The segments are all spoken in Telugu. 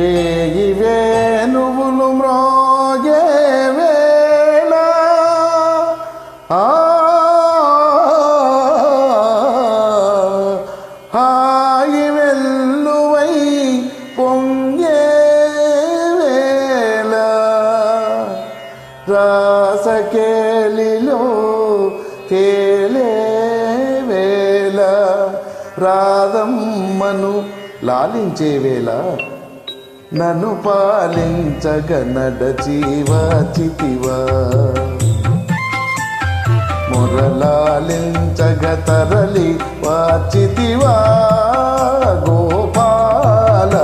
వేయి వేణువులు మ్రోగే వేళ. ఆ హాయి వెల్లువై పొంగే వేళ. రాసకేలిలో తేలే వేళ. రాధమ్మను లాలించే వేళ. నన్ను పాలించగ నడచీవా చితివా. మురళాలించగ తరలి వాచితివా గోపాల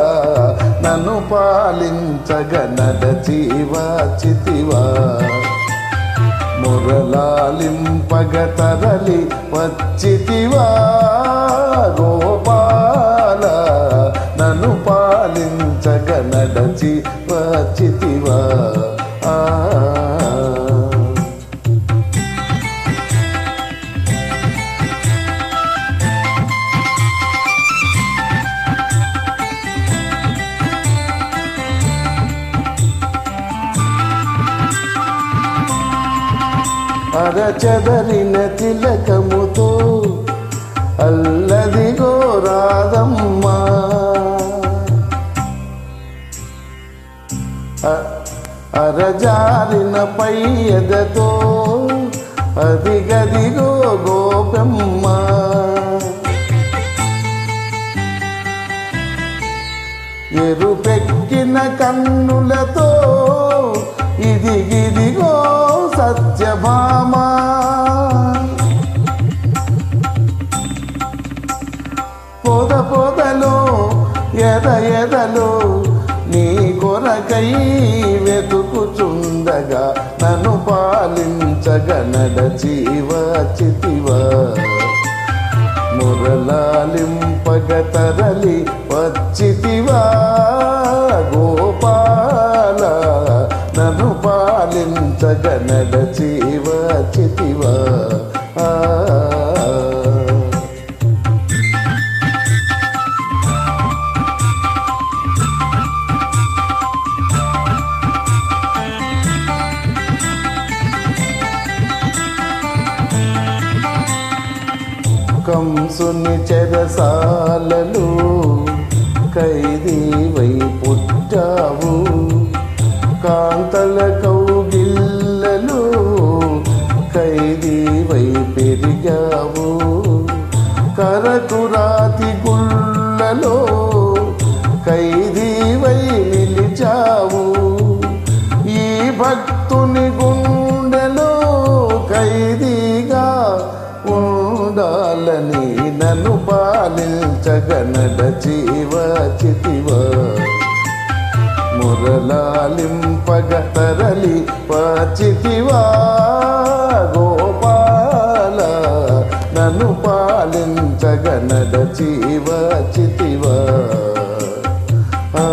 నన్ను పాలించగ నడచీవా చితివా. మురళాలింపగ తరలి వచ్చితివా గోపాల నన్ను పాలించ నడచి వచ్చితివా ఆ. అరచదరిన తిలకం అరజారిన పయ్యదతో అదిగదిగో గోపెమ్మ ఎరుపెక్కిన కన్నులతో ఇది గిదిగో సత్యభామ. పొద పొదలో ఎద ఎదలో నీ కొరకై వెతుకుచుండగా నన్ను పాలించగ నడచీవ చితివా. మురళాలింపగ తరలి వచ్చితివా. గోపాల నన్ను పాలించగ నడచి కంసుని చెరసాలలు ఖైదీవై పుట్టావు. కాంతల కౌగిల్లలు ఖైదీవై పెరిగావు. కరకురాతి గుళ్ళలో ఖైదీవై నిలిచావు. ఈ భక్తుని గుండెలో నన్ను పాలించగ నడచీవ చితివా మురళాలింపగ తరలి పచితివా. గోపాల నన్ను పాలించగ నడచీవ ఆ